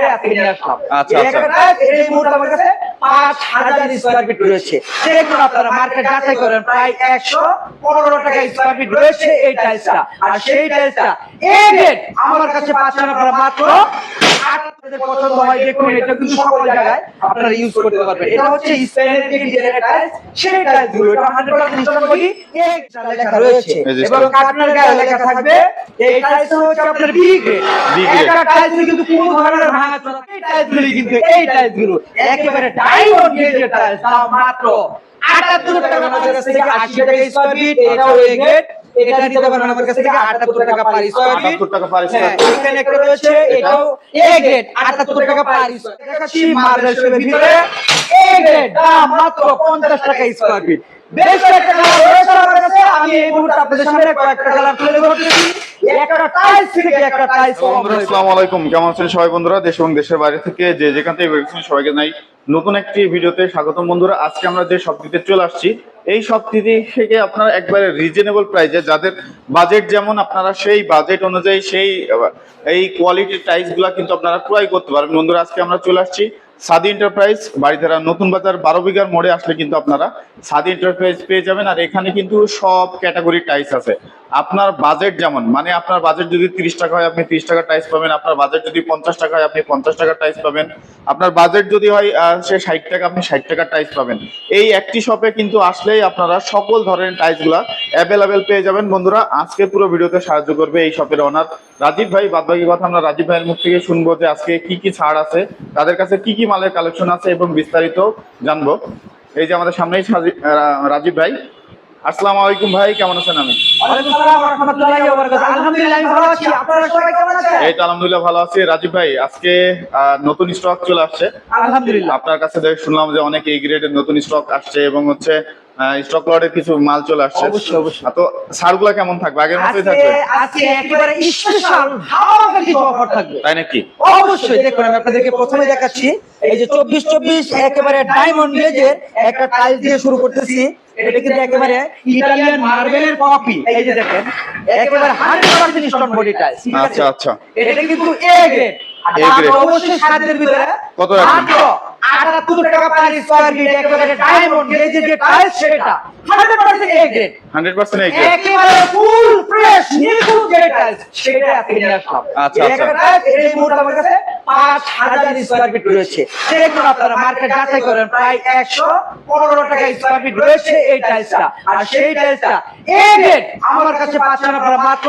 সেটা আজকে নিয়ে আসলাম আচ্ছা, আচ্ছা। এই মুহূর্তে আমার কাছে পাঁচ হাজার স্কোয়ার ফিট রয়েছে। দেখুন আপনারা মার্কেট যাচাই করেন প্রায় একশো পনেরো টাকা স্কোয়ার ফিট রয়েছে এই টাইলসটা আর সেই টাইলসটা এই রেট আমার কাছে পাচ্ছেন আপনারা মাত্র পছন্দ হয় দেখুন এটা কিন্তু সকল জায়গায় আপনারা ইউজ করতে পারবেন। এটা হচ্ছে স্পেনের যে ডিজাইনের টাইলস সেই টাইলসগুলো এটা 100% ইনস্টল করি এই লেখা রয়েছে। এবং কাঠনার গায়ে লেখা থাকবে এই টাইলস হচ্ছে আপনার B grade B grade। Tiles কিন্তু কোনো ধরনের ভাঙা চলা এই টাইলসগুলো কিন্তু এই টাইলসগুলো একেবারে ডায়মন্ড টাইলস দাম মাত্র 78 টাকা আমাদের কাছ থেকে 80 টাকা স্কয়ার ফিট এটাও এ গ্রেড এটা নিতে পারবেন আমার কাছ থেকে 78 টাকা পার স্কয়ার ফিট 78 টাকা per square হ্যাঁ, এখানে একটা রয়েছে এটাও এ গ্রেড 78 টাকা পার স্কয়ার দেখাচ্ছি মার্বেল শেপের ভিতরে এ গ্রেড দাম মাত্র 50 টাকা স্কয়ার ফিট বেশ একটা কালার রয়েছে আমার কাছে। আমি এই মুহূর্তে আপনাদের সামনে কয়েকটা কালার তুলে ধরতেছি। একটা টাইলস থেকে একটা টাইলস আসসালামু আলাইকুম কেমন আছেন সবাই বন্ধুরা? দেশ এবং দেশের বাইরে থেকে যে যেখান থেকে বেরিয়েছেন সবাইকে নাই নতুন একটি ভিডিওতে স্বাগতম বন্ধুরা। আজকে আমরা যে শপটিতে চলে আসছি এই শপটিতে থেকে আপনারা একবারে রিজনেবল প্রাইসে যাদের বাজেট যেমন আপনারা সেই বাজেট অনুযায়ী সেই এই কোয়ালিটির টাইলসগুলো কিন্তু আপনারা ক্রয় করতে পারবেন। বন্ধুরা আজকে আমরা চলে আসছি সাদি এন্টারপ্রাইজ বাড়িধারা নতুন বাজার বারো বিঘার মোড়ে আসলে কিন্তু আপনারা সাদি এন্টারপ্রাইজ পেয়ে যাবেন। আর এখানে কিন্তু সব ক্যাটাগরির টাইলস আছে। আপনার বাজেট যেমন মানে আপনার বাজেট যদি তিরিশ টাকা হয়, আপনি তিরিশ টাকা টাইস পাবেন। আপনার বাজেট যদি পঞ্চাশ টাকা হয়, আপনি পঞ্চাশ টাকা টাইস পাবেন। আপনার বাজেট যদি হয় সে ষাট টাকা, আপনি ষাট টাকার টাইস পাবেন। এই একটি শপে কিন্তু আসলেই আপনারা সকল ধরনের টাইলসগুলা অ্যাভেলেবেল পেয়ে যাবেন। বন্ধুরা, আজকে পুরো ভিডিওতে সাহায্য করবে এই শপের অনার রাজীব ভাই, বাদবাকি কথা আমরা রাজীব ভাইয়ের মুখ থেকে শুনব যে আজকে কি কি ছাড় আছে, তাদের কাছে কি কি মালের কালেকশন আছে এবং বিস্তারিত জানব। এই যে আমাদের সামনেই রাজীব ভাই। আসসালামু আলাইকুম ভাই কেমন আছেন আমি এই তো আলহামদুলিল্লাহ ভালো আছি। রাজীব ভাই আজকে আহ, নতুন স্টক চলে আসছে। আলহামদুলিল্লাহ। আপনার কাছে শুনলাম যে অনেক এই গ্রেডের নতুন স্টক আসছে এবং হচ্ছে স্টক লটের কিছু মাল চলে আসছে। অবশ্যই, অবশ্যই। তো ছাড়গুলো কেমন থাকবে? আগের মতোই থাকবে? আজকে একেবারে স্পেশাল ধামাকা কিছু অফার থাকবে। তাই নাকি? অবশ্যই দেখুন আমি আপনাদেরকে প্রথমে দেখাচ্ছি এই যে চব্বিশ চব্বিশ একেবারে ডায়মন্ড গ্লেজের একটা টাইল দিয়ে শুরু করতেছি এটা কিন্তু একেবারে ইটালিয়ান মার্বেলের কপি এই যে দেখেন একেবারে hundred percent stone body tiles আচ্ছা আচ্ছা। এটা কিন্তু এ গ্রেড A grade। অবশ্যই সাধ্যের ভিতরে কত রাখবেন? 78 টাকা পার স্কয়ার ফিট একেবারে ডায়মন্ড গ্লেজের যে টাইলস সেটা। 100% A grade hundred percent A grade একেবারে ফুল ফ্রেশ নিখুঁত যে টাইলস সেটা আপনি নিয়ে আসলাম। আচ্ছা, আচ্ছা। এই মুহূর্তে আমার কাছে পাঁচ হাজার স্কোয়ার ফিট রয়েছে। দেখুন আপনারা মার্কেট যাচাই করেন প্রায় একশো পনেরো টাকা স্কোয়ার ফিট রয়েছে এই টাইলসটা আর সেই টাইলসটা এই রেট আমার কাছে পাচ্ছেন আপনারা মাত্র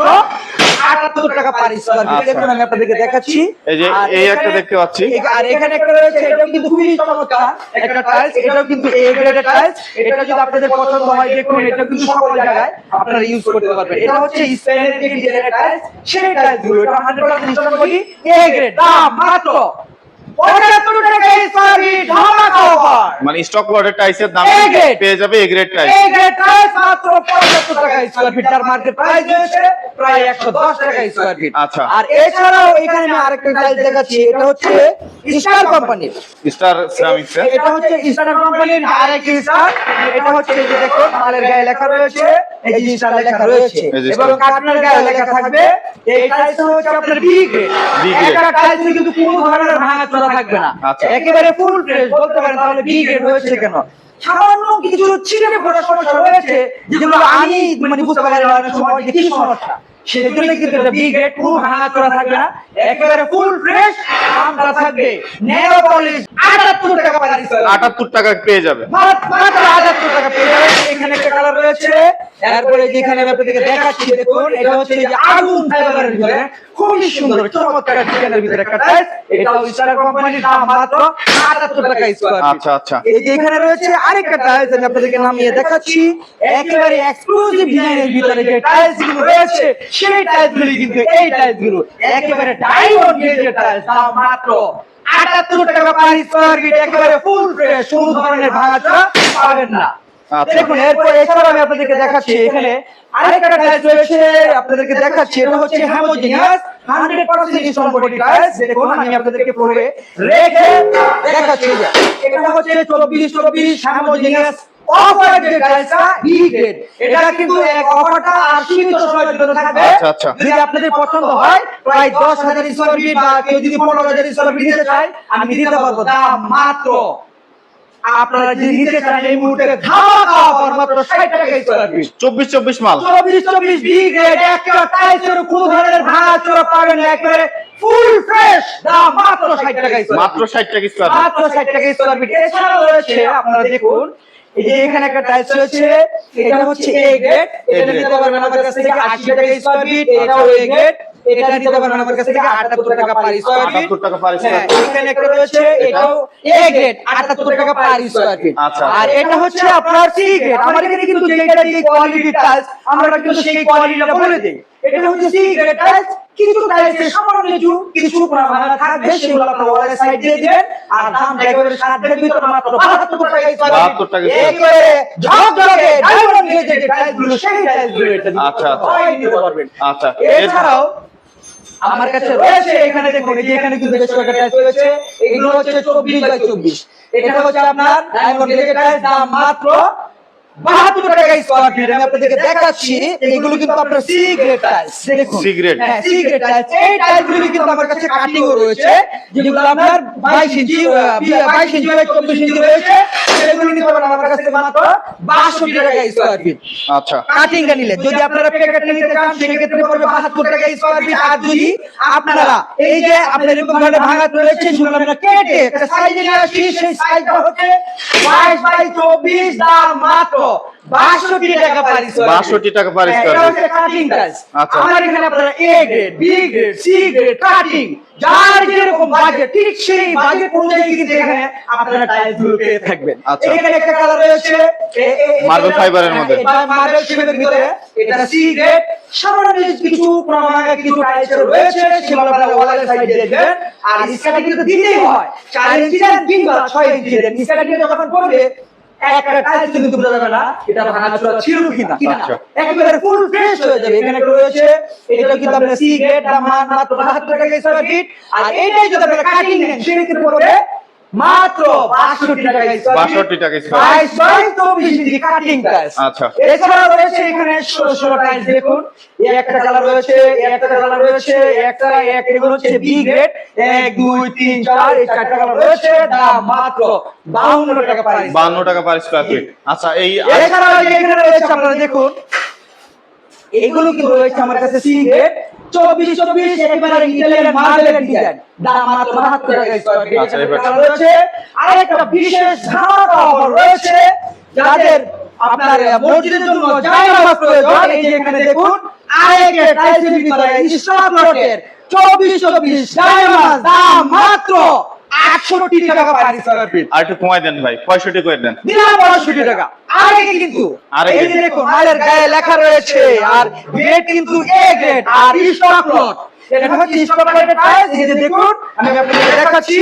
আটাত্তর টাকা পার স্কোয়ার ফিট আচ্ছা। দেখুন আমি আপনাদেরকে দেখাচ্ছি। এই যে আর এই এখানে- একটা দেখতে পাচ্ছি। আর এখানে একটা রয়েছে এটাও কিন্তু খুবই চমৎকার। একটা টাইলস এটাও কিন্তু এ গ্রেডের টাইলস এটা যদি আপনাদের পছন্দ হয় দেখুন এটা কিন্তু সকল জায়গায় আপনারা ইউজ করতে পারবেন। এটা হচ্ছে স্পেনের যে ডিজাইনের টাইলস সেই টাইলসগুলো এটা 100% ইনস্টল করি এ গ্রেড দাম মাত্র 75 টাকা স্কয়ার ফিট ধামাকা অফার মানে স্টক লটের টাইসের দাম পেয়ে যাবে এ গ্রেড টাইস এই গ্রেড মাত্র 75 টাকা স্কয়ার ফিট মার্কেট প্রাইস রয়েছে প্রায় 110 টাকা স্কয়ার ফিট আচ্ছা। আর এছাড়াও এখানে আমি আরেকটা টাইলস দেখাচ্ছি এটা হচ্ছে স্টার কোম্পানির স্টার সিরামিক্স এটা হচ্ছে স্টার কোম্পানির আরেকটি স্টার এটা হচ্ছে এই যে দেখুন মালের গায়ে লেখা রয়েছে। এই যে স্টার লেখা রয়েছে। এবং। কাঠনার গায়ে লেখা থাকবে। এই টাইলস হচ্ছে আপনার বি গ্রেড। একটা টাইলস কিন্তু কোনো ধরনের ভাঙা চোরা থাকবে না। আচ্ছা। একেবারে ফুল ফ্রেশ বলতে পারেন তাহলে বি গ্রেড হয়েছে কেন? সামান্য কিছু ছিটে পড়ার সমস্যা রয়েছে যেগুলো আমি মানে বুঝতে পারি না সময় কি সমস্যা। সেজন্য কিন্তু এটা বি গ্রেড পুরো ভাঙা চোরা থাকবে না। একেবারে ফুল ফ্রেশ দামটা থাকবে। নেরো পলিশ 78 টাকা পার স্কয়ার আটাত্তর টাকা পেয়ে যাবে। মাত্র মাত্র 78 টাকা পেয়ে যাবেন এখানে একটা কালার রয়েছে। তারপরে যেখানে আমি আপনাদেরকে দেখাচ্ছি দেখুন এটা হচ্ছে যে আগুন ফাইবারের ভিতরে। খুবই সুন্দর চমৎকার ডিজাইনের ভিতরে একটা টাইলস এটাও স্টার কোম্পানির দাম মাত্র 78 টাকা স্কয়ার আচ্ছা আচ্ছা। এই যে এখানে রয়েছে আরেকটা টাইলস আমি আপনাদেরকে নামিয়ে দেখাচ্ছি। একেবারে এক্সক্লুসিভ ডিজাইনের ভিতরে যে টাইলসগুলো রয়েছে সেই টাইলস গুলি কিন্তু এই টাইলসগুলো একেবারে ডায়মন্ড গ্রেডের টাইলস দাম মাত্র 78 টাকা পার স্কয়ার ফিট একেবারে ফুল ফ্রেশ কোনো ধরনের ভাঙাচোরা পাবেন না। আচ্ছা। দেখুন এরপর এছাড়াও আমি আপনাদেরকে দেখাচ্ছি এখানে আরেকটা টাইলস রয়েছে আপনাদেরকে দেখাচ্ছি এটা হচ্ছে হ্যামোজিনিয়াস 100% স্টোন টাইলস দেখুন আমি আপনাদেরকে পরে রেখে দেখাচ্ছি। এটা হচ্ছে 24 24 হ্যামোজিনিয়াস অফার যে টাইলসটা বি গ্রেড এটা কিন্তু এক অফারটা আর সীমিত সময়ের জন্য থাকবে। আচ্ছা, আচ্ছা। যদি আপনাদের পছন্দ হয় প্রায় দশ হাজার স্কোয়ার ফিট বা কেউ যদি পনেরো হাজার স্কোয়ার ফিট নিতে চায় আমি দিতে পারব। দাম মাত্র আপনারা যদি নিতে চান এই মুহূর্তে ধামাকা অফার মাত্র ষাট টাকা স্কোয়ার ফিট মাল। চব্বিশ চব্বিশ বি গ্রেড একটা টাইলসের কোনো ধরনের ভাঙা চোরা পাবেন না একেবারে ফুল ফ্রেশ দাম মাত্র ষাট টাকা মাত্র ষাট টাকা স্কোয়ার মাত্র ষাট টাকা স্কোয়ার ফিট এছাড়াও রয়েছে আপনারা দেখুন এই যে এখানে একটা টাইলস রয়েছে এটা হচ্ছে এ গ্রেড এটা নিতে পারবেন আমার কাছ থেকে আশি টাকা স্কোয়ার ফিট এটাও এ গ্রেড এটা নিতে পারবেন আমার কাছ থেকে আটাত্তর টাকা পার স্কোয়ার ফিট 78 টাকা per square হ্যাঁ, এখানে একটা রয়েছে এটাও এ গ্রেড আটাত্তর টাকা পার স্কোয়ার ফিট আচ্ছা। আর এটা হচ্ছে আপনার সি গ্রেড আমার এখানে কিন্তু যেটা যে কোয়ালিটি টাইলস আমরা কিন্তু সেই কোয়ালিটিটা বলে দিই। এটা হচ্ছে সি গ্রেড টাইলস কিছু টাইলসের সামান্য কিছু কিছু ভাঙা থাকবে সেগুলো আপনার ওয়ালের সাইড দিয়ে দিবেন আর দামটা একেবারে সাধ্যের ভিতরে মাত্র 72 টাকা স্কয়ার 72 টাকা। একেবারে ঝকঝকে ডায়মন্ড গ্লেজের যে টাইলসগুলো সেই টাইলসগুলো এটা দিতে আচ্ছা, আচ্ছা। আচ্ছা এছাড়াও আমার কাছে রয়েছে এখানে দেখুন এই যে এখানে কিন্তু বেশ কয়েকটা টাইলস রয়েছে এগুলো হচ্ছে চব্বিশ বাই চব্বিশ। এটা হচ্ছে আপনার ডায়মন্ড টাইলস দাম মাত্র বাহাত্তর টাকা স্কোয়ার ফিট আমি আপনাদেরকে দেখাচ্ছি এগুলো কিন্তু আপনার সি গ্রেড টাইলস দেখুন। হ্যাঁ সি গ্রেড টাইলস এই টাইলসগুলো কিন্তু আমার কাছে কাটিং রয়েছে যেগুলো আপনার বাইশ ইঞ্চি বাইশ ইঞ্চি বাই চব্বিশ ইঞ্চি রয়েছে। সেগুলো নিতে পারেন আমার কাছ মাত্র বাষট্টি টাকা স্কোয়ার ফিট আচ্ছা। কাটিংটা নিলে যদি আপনারা প্যাকেটটা নিতে চান সেক্ষেত্রে পড়বে বাহাত্তর টাকা স্কোয়ার ফিট আর যদি আপনারা এই যে আপনার এরকম ধরনের ভাঙা রয়েছে সেগুলো আমরা কেটে একটা সাইজে নিয়ে আসি সেই সাইজটা হচ্ছে বাইশ বাই চব্বিশ দাম মাত্র। বাষট্টি টাকা পার স্কোয়ার 62 টাকা per square এটা হচ্ছে কাটিং টাইলস আচ্ছা। আমার এখানে আপনারা A grade B grade C grade cutting যার যেরকম বাজেট ঠিক সেই বাজেট অনুযায়ী কিন্তু এখানে আপনারা টাইলসগুলো পেয়ে থাকবেন। আচ্ছা। এখানে একটা কালার রয়েছে। fiber এর মধ্যে। মার্বেল শিমের ভিতরে এটা সি গ্রেড সামান্য কিছু প্রমাণাঙ্গা কিছু টাইলস রয়েছে সেগুলো আপনারা ওয়ালের সাইডে দেখবেন আর ইস্কাটা কিন্তু দিতেই হয়। চার ইঞ্চি দেন কিংবা ছয় ইঞ্চি দেন ইস্কাটা কিন্তু যখন পড়বে একটা টাইলস কিন্তু বোঝা যাবে না এটা ভাঙাচোরা ছিল কিনা কিনা আচ্ছা। একেবারে ফুল ফ্রেশ হয়ে যাবে। এখানে একটা রয়েছে এটা কিন্তু আপনার সি গ্রেড দাম মাত্র বাহাত্তর টাকা স্কোয়ার ফিট আর এইটাই যদি আপনারা কাটিং নেন পড়বে মাত্র বাষট্টি টাকা 62 টাকা কাটিং আচ্ছা। এছাড়া রয়েছে এখানে ষোলো ষোলো টাইলস দেখুন। এই একটা কালার রয়েছে একটা কালার রয়েছে একটা এক এগুলো হচ্ছে বি গ্রেড এক দুই তিন চার এই চারটা কালার রয়েছে। দাম মাত্র বাউন্ন টাকা প্রাইস বান্ন টাকা পার স্কোয়ার ফিট আচ্ছা এই এছাড়া এখানে রয়েছে আপনারা দেখুন এগুলো কি রয়েছে আমার কাছে সি গ্রেড চব্বিশ চব্বিশ একেবারে ইটালিয়ান মার্বেলের ডিজাইন দাম মাত্র বাহাত্তর টাকা। স্কোয়ার ফিট এবার- এখানে রয়েছে। আরেকটা বিশেষ ধারণা অফার রয়েছে যাদের আপনার মসজিদের জন্য জায়গা প্রয়োজন এই যে এখানে দেখুন আরেকটা টাইলসের ভিতরে স্টক লটের চব্বিশ চব্বিশ দাম মাত্র আটষট্টি টাকা পার স্কোয়ার ফিট আর একটু কমাই দেন ভাই পঁয়ষট্টি করে দেন। দিলাম পঁয়ষট্টি টাকা। আগে কিন্তু আরেক এই দেখুন মালের গায়ে লেখা রয়েছে আর গ্রেড কিন্তু এ গ্রেড আর স্টক লট এটা হচ্ছে স্টক লটের টাইলস এই যে দেখুন আমি আপনাদের দেখাচ্ছি।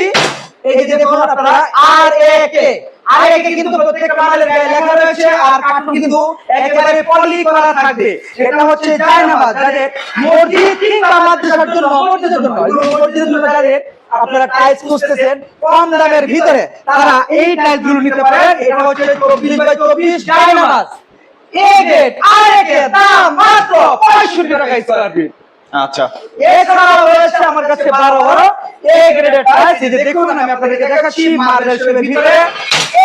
এই যে দেখুন আপনারা আর এ কে আর কিন্তু প্রত্যেকটা মালের গায়ে লেখা রয়েছে আর কার্টুন কিন্তু একেবারে পলি করা থাকবে। এটা হচ্ছে জায়নামাজ যাদের মসজিদ কিংবা মাদ্রাসার জন্য মসজিদের জন্য মসজিদের জন্য যাদের আপনারা টাইলস খুঁজতেছেন কম দামের ভিতরে তারা এই টাইলসগুলো নিতে পারেন। এটা হচ্ছে চব্বিশ বাই চব্বিশ ডায়নামাস এ গ্রেড আর এ গ্রেড দাম মাত্র পঁয়ষট্টি টাকা স্কোয়ার ফিট আচ্ছা। এছাড়াও রয়েছে আমার কাছে বারো বড় এ গ্রেডের টাইলস এই যে দেখুন আমি আপনাদেরকে দেখাচ্ছি মার্বেল শেপের ভিতরে।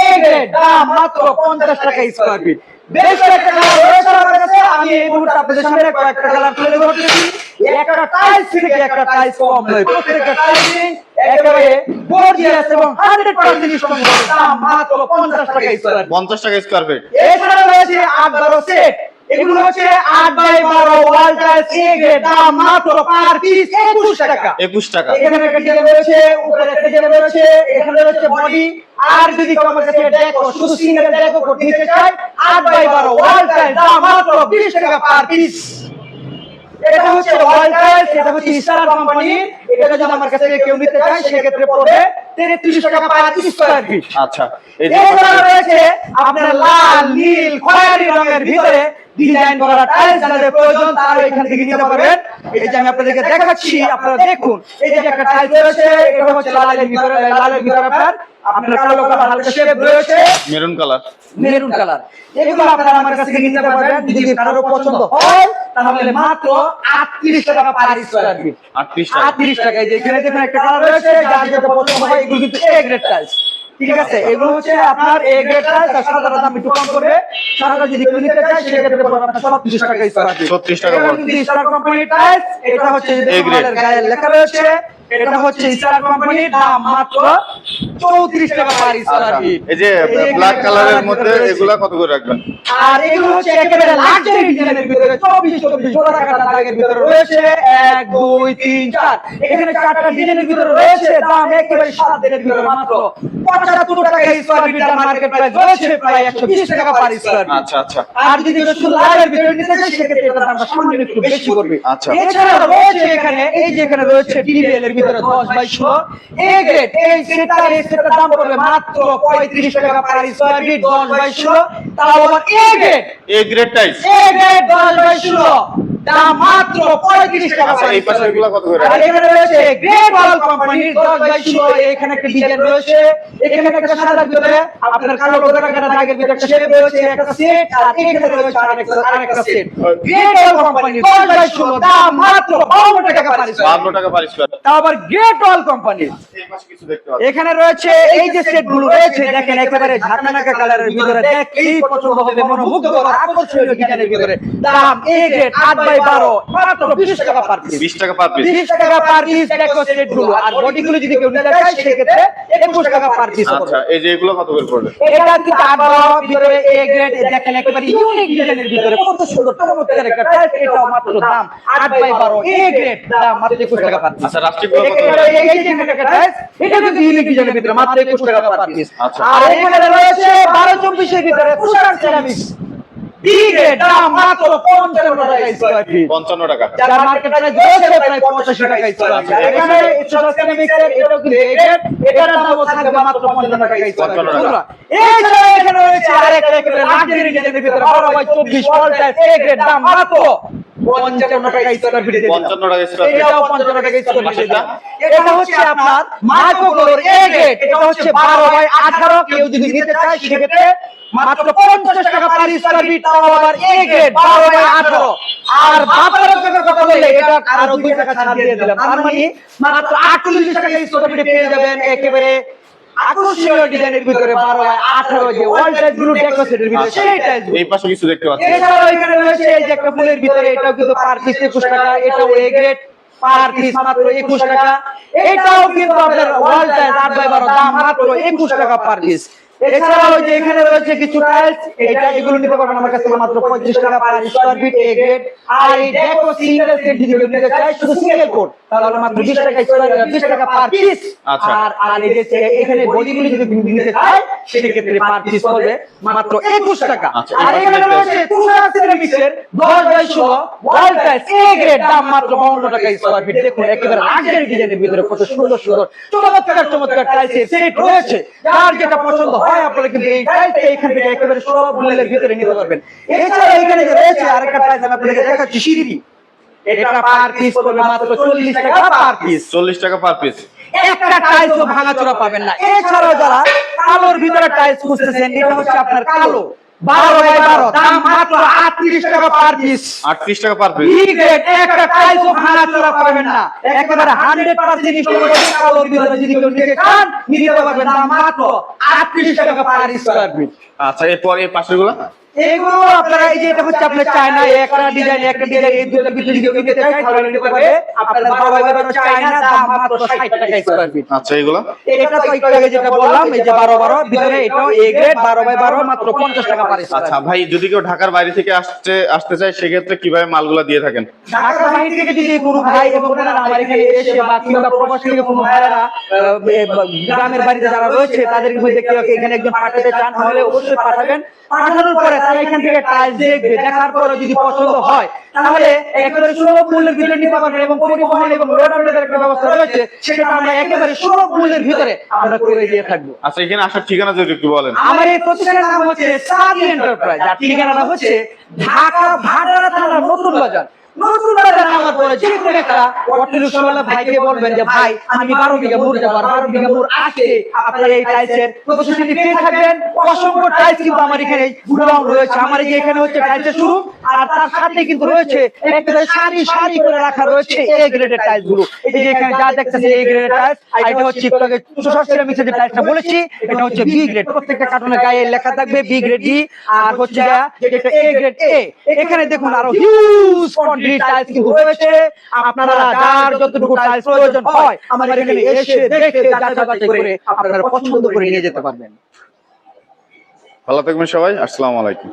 এ গ্রেড দাম মাত্র পঞ্চাশ টাকা স্কোয়ার ফিট বেশ কয়েকটা কালার রয়েছে আমার কাছে। আমি এই মুহূর্তে আপনাদের সামনে কয়েকটা কালার তুলে ধরতেছি। একটা টাইলস থেকে একটা টাইলস কম নয়। প্রত্যেকটা টাইলস একেবারে গর্জিয়াস এবং হান্ড্রেড পার্সেন্ট স্ট্রং দাম মাত্র পঞ্চাশ টাকা স্কোয়ার ফিট টাকা স্কোয়ার ফিট এছাড়া রয়েছে আট বারো সেট এগুলো হচ্ছে আট বাই বারো ওয়াল টাইলস গ্রেড দাম মাত্র পার পিস একুশ টাকা। একুশ টাকা। এখানে একটা ডিজাইন রয়েছে উপরে একটা ডিজাইন রয়েছে এখানে রয়েছে বডি আর যদি কেউ আমার কাছে ডেকো শুধু সিঙ্গেল বাই বারো ওয়াল দাম মাত্র বিশ টাকা পার পিস এটা হচ্ছে ওয়াল টাইলস এটা হচ্ছে স্টার কোম্পানি এটা যদি আমার কাছে কেউ নিতে চায় সেক্ষেত্রে পড়বে তেত্রিশ টাকা পার স্কোয়ার ফিট আচ্ছা এছাড়া রয়েছে আপনার লাল নীল খয়েরি রঙের ভিতরে ডিজাইন করা টাইলস যাদের প্রয়োজন তারা এখান থেকে নিতে পারবেন। এই যে আমি আপনাদেরকে দেখাচ্ছি আপনারা দেখুন এই যে একটা টাইলস রয়েছে এটা হচ্ছে লালের ভিতরে লালের ভিতরে আপনার আপনার কালো কালার হালকা শেপ রয়েছে। মেরুন কালার মেরুন কালার এগুলো আপনারা আমার কাছ থেকে নিতে পারবেন যদি কারও পছন্দ হয় তাহলে মাত্র 38 টাকা পার স্কয়ার ফিট আটত্রিশ টাকা। আটত্রিশ টাকায় যেখানে দেখুন একটা কালার রয়েছে যার যেটা পছন্দ হয় এগুলো কিন্তু এ গ্রেড টাইলস ঠিক আছে এগুলো হচ্ছে আপনার এ গ্রেড টাইলস আর সাদাটা দাম একটু কম করবে। সাদাটা যদি কেউ নিতে চায় সেক্ষেত্রে পড়বে আপনার ছত্রিশ টাকা 36 টাকা কোম্পানির টাইস এটা হচ্ছে গায়ে লেখা রয়েছে এটা হচ্ছে স্টার কোম্পানির দাম মাত্র চৌত্রিশ টাকা পার এই যে ব্ল্যাক কালারের মধ্যে এগুলা কত করে রাখবেন? আর এগুলো হচ্ছে একেবারে লাক্সারি ডিজাইনের ভিতরে চব্বিশ চব্বিশ জোড়া টাকাটা দাগের ভিতরে রয়েছে। এক দুই তিন চার। এখানে চারটা ডিজাইনের ভিতরে রয়েছে। দাম একেবারে সাত দিনের ভিতরে মাত্র। পঁচাত্তর টাকা স্কোয়ার ফিট মার্কেট প্রাইস রয়েছে প্রায় একশো বিশ টাকা পার স্কোয়ার আচ্ছা আচ্ছা। আর যদি এটা শুধু লালের ভিতরে নিতে চাই সেক্ষেত্রে এটার দামটা সামান্য একটু বেশি করবে। আচ্ছা। এছাড়া রয়েছে এখানে এই যে এখানে রয়েছে টিবিএল এর ভিতরে দশ বাই ষোলো। এ গ্রেড এই সেটটা এই সেটটার দাম পড়বে মাত্র পঁয়ত্রিশ টাকা পার স্কোয়ার ফিট দশ বাই ষোলো। তাও আবার A grade A grade tiles A grade দশ বাই ষোলো। দাম মাত্র পঁয়ত্রিশ টাকা আচ্ছা, এই পাশে এগুলো কত করে? আর এখানে রয়েছে গ্রেট ওয়াল কোম্পানির দশ বাই ষোলো এখানে একটা ডিজাইন রয়েছে। এখানে একটা সাদার ভিতরে আপনার কালো একটা দাগের ভিতরে একটা শেপ রয়েছে একটা সেট আর এখানে রয়েছে আরেকটা আরেকটা সেট গ্রেট ওয়াল কোম্পানির দশ বাই ষোলো দাম মাত্র বাউন্ন টাকা বাহান্ন টাকা তাও আবার গ্রেট ওয়াল কোম্পানির এই এখানে রয়েছে এই যে সেটগুলো রয়েছে দেখেন একেবারে ঝাঁকানাকা কালারের ভিতরে দেখলেই পছন্দ হবে মনোমুগ্ধকর আকর্ষণীয় ডিজাইনের ভিতরে। দাম এ গ্রেড আট বাই বারো মাত্র বিশ টাকা পার পিস বিশ টাকা পার পিস বিশ টাকা পার পিস দেখো সেটগুলো। আর বডি গুলো যদি কেউ নিতে চায় সেক্ষেত্রে একুশ টাকা পার পিস আচ্ছা এই যে এগুলো কত করে পড়বে এটা কিন্তু আট বারো ভিতরে এ গ্রেড দেখেন একেবারে ইউনিক ডিজাইনের ভিতরে কত সুন্দর চমৎকার একটা টাইপ এটাও মাত্র দাম। আট বাই বারো এ গ্রেড দাম মাত্র একুশ টাকা পার পিস আচ্ছা রাষ্ট্রিক কত করে? একেবারে এই- এই যে একটা টাইপ, এটা কিন্তু ইউনিক ডিজাইনের ভিতরে মাত্র একুশ টাকা পার পিস আচ্ছা। আর এখানে রয়েছে বারো চব্বিশের ভিতরে সেরামিক্স বি দাম মাত্র পঞ্চান্ন টাকা স্কোয়ার ফিট পঞ্চান্ন টাকা। যার মার্কেট প্রাইস রয়েছে প্রায় 85 টাকা স্কয়ার ফিট এখানে সোশ্যাল সিরামিক্সের এটাও কিন্তু রেট এটার দামও থাকবে মাত্র 55 টাকা স্কয়ার 55 টাকা। ফিট এখানে রয়েছে আরেকটা একেবারে লাক্সারি ডিজাইনের ভিতরে 12 বাই 24 ভোল্টেজ এ গ্রেড দাম মাত্র 55 টাকা স্কয়ার ফিট পঞ্চান্ন টাকা স্কোয়ার এটাও 55 টাকা স্কয়ার ফিট? এটা হচ্ছে আপনার মাইক্রো কলোর এ গ্রেড এটা হচ্ছে 12 বাই 18 কেউ যদি নিতে চায় সেক্ষেত্রে মাত্র 50 টাকা পার স্কয়ার ফিট তাও আবার এ গ্রেড 12 বাই 18 আর বাপারের কথা কথা বললে এটা আরও 2 টাকা ছাড় দিয়ে দিলাম। তার মানে মাত্র 48 টাকা স্কয়ার ফিটে পেয়ে যাবেন। একেবারে আকর্ষণীয় ডিজাইনের ভিতরে 12 বাই 18 যে ওয়াল টাইপগুলো ডেকোরেটের ভিতরে আচ্ছা সেই টাইপ এই পাশে কিছু দেখতে পাচ্ছি। এছাড়াও এখানে রয়েছে এই যে একটা ফুলের ভিতরে এটাও কিন্তু পার পিস একুশ টাকা এটাও এ গ্রেড পার পিস মাত্র একুশ টাকা। এটাও কিন্তু আপনার ওয়াল টাইলস আট বাই বারো দাম মাত্র একুশ টাকা পার পিস এছাড়াও যে এখানে রয়েছে কিছু টাইলস এটা এগুলো নিতে পারবেন আমার কাছে মাত্র পঁয়ত্রিশ টাকা per square feet A grade আর এই ডেকো সিঙ্গেল সেট যদি কেউ নিতে চায় শুধু সিঙ্গেল কোড তাহলে মাত্র বিশ টাকা স্কোয়ার বিশ টাকা পার পিস আচ্ছা। আর আর এই যে এখানে বডিগুলি যদি নিতে চায় সেক্ষেত্রে পার পিস পড়বে মাত্র একুশ টাকা। আচ্ছা, আর এখানে রয়েছে তুষার সিরামিক্সের 10 by 16 wall tiles A grade দাম মাত্র 52 টাকা স্কয়ার ফিট দেখুন একেবারে লাক্সারি ডিজাইনের ভিতরে কত সুন্দর সুন্দর চমৎকার চমৎকার টাইলসের সেট রয়েছে। যার যেটা পছন্দ হয় আপনারা কিন্তু এই এখান থেকে একেবারে সব মূল্যের ভিতরে নিতে পারবেন। এছাড়া এখানে যে রয়েছে আরেকটা টাইলস আমি আপনাদেরকে দেখাচ্ছি সিঁড়ি। এটা পার পিস পড়বে মাত্র 40 টাকা পার পিস চল্লিশ টাকা পার পিস একটা টাইলসও ভাঙাচোরা পাবেন না। এছাড়াও যারা কালোর ভিতরে টাইলস খুঁজতেছেন এটা হচ্ছে আপনার কালো। বারো বাই বারো দাম মাত্র আটত্রিশ টাকা পার পিস আটত্রিশ টাকা পার পিস একটা টাইলসও ভাঙাচোরা পাবেন না। একেবারে হান্ড্রেড পার্সেন্ট কালোর ভিতরে যদি কেউ নিতে চান নিতে পারবেন দাম মাত্র আটত্রিশ টাকা পার স্কোয়ার ফিট আচ্ছা এরপর এই পাশেরগুলো? এগুলো আপনারা এই যে এটা হচ্ছে আপনার চায়না একটা ডিজাইন একটা ডিজাইন এই দুটো ভিতরে যদি কেউ নিতে চায় তাহলে নিতে পারবে। আপনার বারো চায়না দাম মাত্র ষাট টাকা স্কোয়ার ফিট আচ্ছা এগুলো? এটা তো একটু আগে যেটা বললাম এই যে বারো বারো ভিতরে এটাও এ গ্রেড বারো বাই বারো মাত্র পঞ্চাশ টাকা পারে আচ্ছা ভাই যদি কেউ ঢাকার বাইরে থেকে আসতে আসতে চায় সেক্ষেত্রে কীভাবে মালগুলা দিয়ে থাকেন? ঢাকা বাহিনী থেকে যদি কোনো ভাই এবং বোনেরা আমার এখানে এসে বা কিংবা প্রবাস থেকে কোনো ভাইয়েরা গ্রামের বাড়িতে যারা রয়েছে তাদের মধ্যে কেউ এখানে একজন পাঠাতে চান তাহলে অবশ্যই পাঠাবেন। পাঠানোর পরে যারা এখান থেকে দেখবে দেখার পরে যদি পছন্দ হয় তাহলে একেবারে সুলভ মূল্যের ভিতরে নিতে পারবেন এবং পরিবহন এবং রোড একটা ব্যবস্থা রয়েছে সেটা আমরা একেবারে সুলভ মূল্যের ভিতরে আমরা করে দিয়ে থাকব। আচ্ছা এখানে আসার ঠিকানা যদি একটু বলেন। আমার এই প্রতিষ্ঠানের নাম হচ্ছে সাদি এন্টারপ্রাইজ আর ঠিকানাটা হচ্ছে ঢাকা ভাটারা থানা নতুন বাজার। রাখা রয়েছে এ টাইলস এখানে এ গ্রেডের এটা হচ্ছে বলেছি এটা হচ্ছে বি গ্রেড প্রত্যেকটা কার্টুনের গায়ে লেখা থাকবে বি গ্রেড ডি আর হচ্ছে এ গ্রেড এ এখানে দেখুন আরও হিউজ কন্ক্রিট টাইলস কিন্তু রয়েছে আপনারা যার যতটুকু টাইলস প্রয়োজন হয় আমাদের এখানে এসে দেখে যাচাই করে আপনারা পছন্দ করে নিয়ে যেতে পারবেন। ভালো থাকবেন সবাই আসসালামু আলাইকুম।